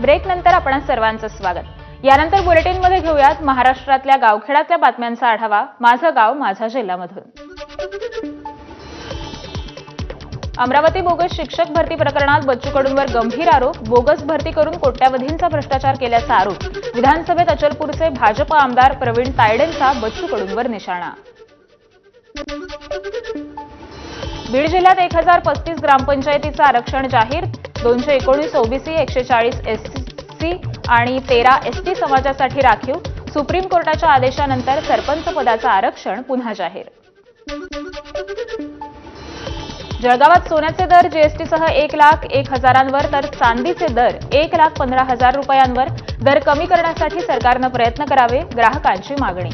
Break नंतर आपण सर्वांचं स्वागत. यानंतर बुलेटिनमध्ये घेऊयात महाराष्ट्रातल्या गावखेड्यातल्या बातम्यांचा आढावा. माझं गाव माझा जिल्ह्यामधून अमरावती बोगस शिक्षक भरती प्रकरणात बच्चू कडूंवर गंभीर आरोप. बोगस भरती करून कोट्यावधींचा भ्रष्टाचार केल्याचा आरोप. विधानसभेत अचलपूरचे भाजप आमदार प्रवीण तायडेंचा बच्चू कडूंवर निशाणा. बीड जिल्ह्यात एक हजार पस्तीस ग्रामपंचायतीचं आरक्षण जाहीर. दोनशे एकोणीस ओबीसी एकशे चाळीस एससी आणि तेरा एसटी समाजासाठी राखीव. सुप्रीम कोर्टाच्या आदेशानंतर सरपंच पदाचं आरक्षण पुन्हा जाहीर. जळगावात सोन्याचे दर जीएसटीसह एक लाख एक हजारांवर तर चांदीचे दर एक लाख पंधरा हजार रुपयांवर. दर कमी करण्यासाठी सरकारनं प्रयत्न करावे ग्राहकांची मागणी.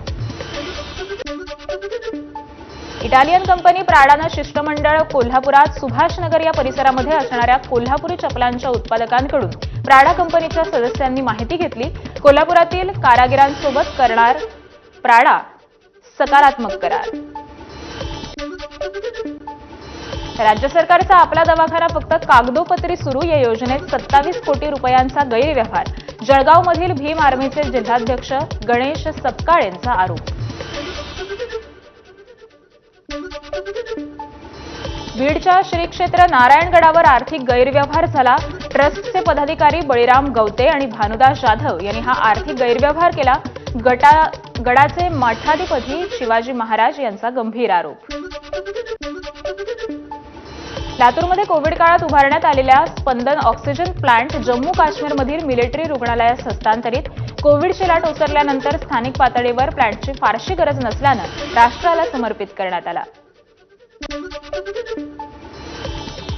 इटालियन कंपनी प्राडानं शिष्टमंडळ कोल्हापुरात सुभाषनगर या परिसरामध्ये असणाऱ्या कोल्हापुरी चपलांच्या उत्पादकांकडून प्राडा कंपनीच्या सदस्यांनी माहिती घेतली. कोल्हापुरातील कारागिरांसोबत करणार प्राडा सकारात्मक करार. राज्य सरकारचा आपला दवाखाना फक्त कागदोपत्री सुरू. या योजनेत सत्तावीस कोटी रुपयांचा गैरव्यवहार. जळगावमधील भीम आर्मीचे जिल्हाध्यक्ष गणेश सपकाळेंचा आरोप. बीडच्या श्री क्षेत्र नारायणगडावर आर्थिक गैरव्यवहार झाला. ट्रस्टचे पदाधिकारी बळीराम गवते आणि भानुदास जाधव यांनी हा आर्थिक गैरव्यवहार केला. गटा गडाचे मठाधिपती शिवाजी महाराज यांचा गंभीर आरोप. लातूरमध्ये कोविड काळात उभारण्यात आलेल्या स्पंदन ऑक्सिजन प्लांट जम्मू काश्मीरमधील मिलिटरी रुग्णालयास हस्तांतरित. कोविडची लाट ओसरल्यानंतर स्थानिक पातळीवर प्लांटची फारशी गरज नसल्यानं राष्ट्राला समर्पित करण्यात आला.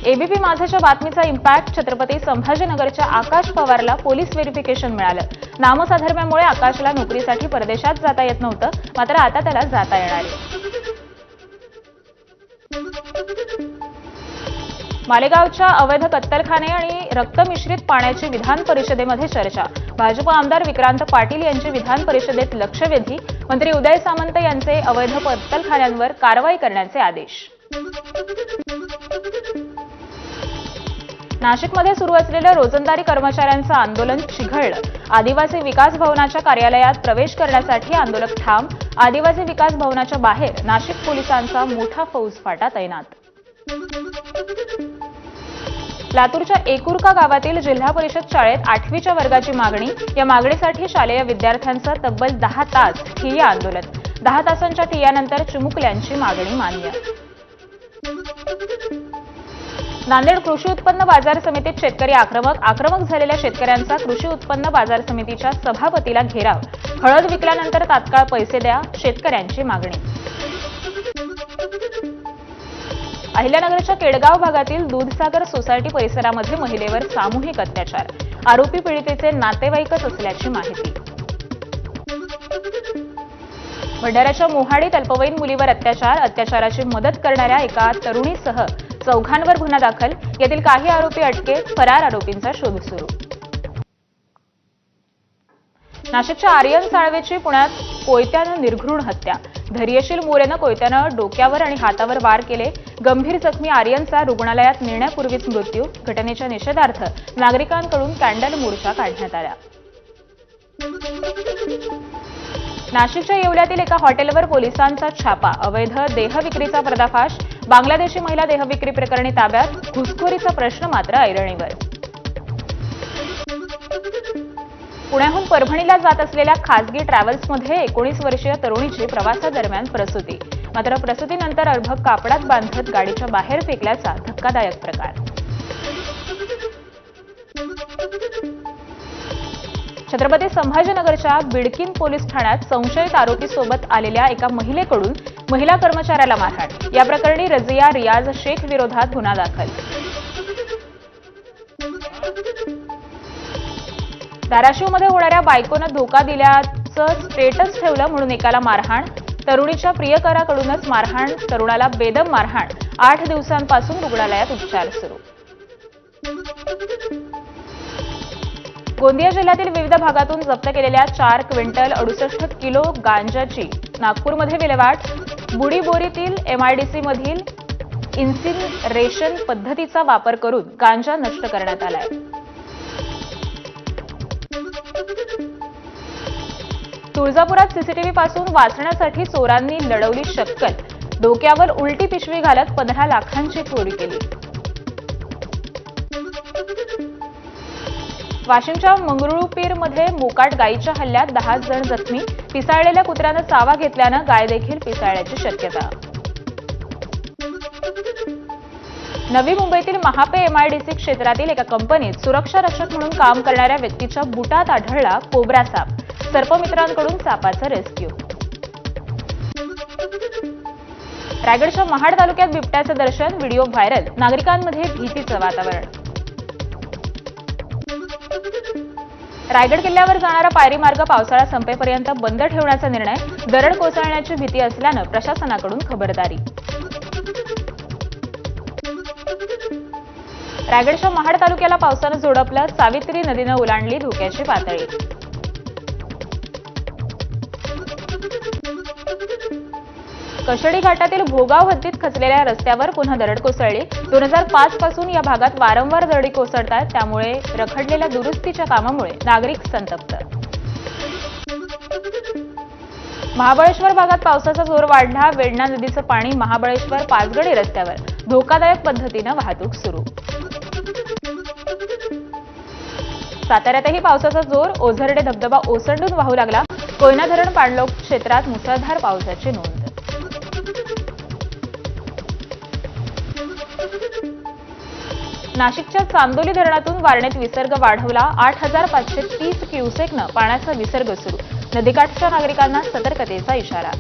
एबीपी माझाच्या बातमीचा इम्पॅक्ट छत्रपती संभाजीनगरच्या आकाश पवारला पोलीस व्हेरिफिकेशन मिळालं. नामसाधर्म्यामुळे आकाशला नोकरीसाठी परदेशात जाता येत नव्हतं मात्र आता त्याला जाता येणार आहे. मालेगावच्या अवैध कत्तलखाने आणि रक्तमिश्रित पाण्याची विधान परिषदेमध्ये चर्चा. भाजप आमदार विक्रांत पाटील यांची विधान परिषदेत लक्षवेधी. मंत्री उदय सामंत यांचे अवैध कत्तलखान्यांवर कारवाई करण्याचे आदेश. नाशिकमध्ये सुरू असलेलं रोजंदारी कर्मचाऱ्यांचं आंदोलन चिघळलं आदिवासी विकास भवनाच्या कार्यालयात प्रवेश करण्यासाठी आंदोलक ठाम. आदिवासी विकास भवनाच्या बाहेर नाशिक पोलिसांचा मोठा फौजफाटा तैनात. लातूरच्या एकुरका गावातील जिल्हा परिषद शाळेत आठवीच्या वर्गाची मागणी या मागणीसाठी शालेय विद्यार्थ्यांचं तब्बल दहा तास ठिय्या आंदोलन. दहा तासांच्या ठिय्यानंतर चिमुकल्यांची मागणी मान्य. नांदेड कृषी उत्पन्न बाजार समितीत शेतकरी आक्रमक आक्रमक झालेल्या शेतकऱ्यांचा कृषी उत्पन्न बाजार समितीच्या सभापतीला घेराव. हळद विकल्यानंतर तात्काळ पैसे द्या शेतकऱ्यांची मागणी. अहिल्यानगरच्या केडगाव भागातील दूधसागर सोसायटी परिसरामध्ये महिलेवर सामूहिक अत्याचार. आरोपी पीडितेचे नातेवाईकच असल्याची माहिती. भंडाऱ्याच्या मोहाडीत अल्पवयीन मुलीवर अत्याचार अत्याचाराची मदत करणाऱ्या एका तरुणीसह चौघांवर गुन्हा दाखल. यातील काही आरोपी अटकेत फरार आरोपींचा शोध सुरू. नाशिकच्या आर्यन साळवेची पुण्यात कोयत्यानं निर्घृण हत्या. धैर्यशील मोरेनं कोयत्यानं डोक्यावर आणि हातावर वार केले. गंभीर जखमी आर्यनचा रुग्णालयात नेण्यापूर्वीच मृत्यू. घटनेच्या निषेधार्थ नागरिकांकडून कॅन्डल मोर्चा काढण्यात आला. नाशिकच्या येवल्यातील एका हॉटेलवर पोलिसांचा छापा. अवैध देहविक्रीचा पर्दाफाश. बांगलादेशी महिला देहविक्री प्रकरणी ताब्यात. घुसखोरीचा प्रश्न मात्र ऐरणीवर. पुण्याहून परभणीला जात असलेल्या खासगी ट्रॅव्हल्समध्ये एकोणीस वर्षीय तरुणीची प्रवासादरम्यान प्रसूती. मात्र प्रसूतीनंतर अर्भक कापडात बांधत गाडीच्या बाहेर फेकल्याचा धक्कादायक प्रकार. छत्रपती संभाजीनगरच्या बिडकीन पोलीस ठाण्यात संशयित आरोपीसोबत आलेल्या एका महिलेकडून महिला कर्मचाऱ्याला मारहाण. या प्रकरणी रजिया रियाज शेख विरोधात गुन्हा दाखल. धाराशिवमध्ये होणाऱ्या बायकोनं धोका दिल्याचं स्टेटस ठेवलं म्हणून एकाला मारहाण. तरुणीच्या प्रियकराकडूनच मारहाण तरुणाला बेदम मारहाण. आठ दिवसांपासून रुग्णालयात उपचार सुरू. गोंदिया जिल्ह्यातील विविध भागातून जप्त केलेल्या चार क्विंटल अडुसष्ट किलो गांजाची नागपूरमध्ये विल्हेवाट. बुडीबोरीतील एमआयडीसीमधील इन्सिनरेशन पद्धतीचा वापर करून गांजा नष्ट करण्यात आलाय. तुळजापुरात सीसीटीव्ही पासून वाचण्यासाठी चोरांनी लढवली शक्कल डोक्यावर उलटी पिशवी घालत पंधरा लाखांची चोरी केली. वाशिमच्या मंगरुळपीरमध्ये मोकाट गायीच्या हल्ल्यात दहा जण जखमी. पिसाळलेल्या कुत्र्यानं चावा घेतल्यानं गाय देखील पिसाळल्याची शक्यता. नवी मुंबईतील महापे एमआयडीसी क्षेत्रातील एका कंपनीत सुरक्षा रक्षक म्हणून काम करणाऱ्या व्यक्तीच्या बुटात आढळला कोब्रा साप. सर्पमित्रांकडून सापाचा रेस्क्यू. रायगडच्या महाड तालुक्यात बिबट्याचं दर्शन व्हिडिओ व्हायरल नागरिकांमध्ये भीतीचं वातावरण. रायगड किल्ल्यावर जाणारा पायरी मार्ग पावसाळा संपेपर्यंत बंद ठेवण्याचा निर्णय दरड कोसळण्याची भीती असल्यानं प्रशासनाकडून खबरदारी. रायगडच्या महाड तालुक्याला पावसानं झोडपलं सावित्री नदीनं ओलांडली धोक्याची पातळी. कशेडी घाटातील भोगाव हद्दीत खचलेल्या रस्त्यावर पुन्हा दरड कोसळली. दोन हजार पाच पासून या भागात वारंवार दरडी कोसळतात. त्यामुळे रखडलेल्या दुरुस्तीच्या कामामुळे नागरिक संतप्त. महाबळेश्वर भागात पावसाचा जोर वाढला. वेडणा नदीचं पाणी महाबळेश्वर पाचगणी रस्त्यावर. धोकादायक पद्धतीनं वाहतूक सुरू. साताऱ्यातही पावसाचा जोर. ओझरडे धबधबा ओसंडून वाहू लागला. कोयना धरण पाणलोक क्षेत्रात मुसळधार पावसाची नोंद. नाशिकच्या चांदोली धरणातून वारणेत विसर्ग वाढवला. आठ हजार पाचशे तीस क्युसेकनं पाण्याचा विसर्ग सुरू. नदीकाठच्या नागरिकांना सतर्कतेचा इशारा.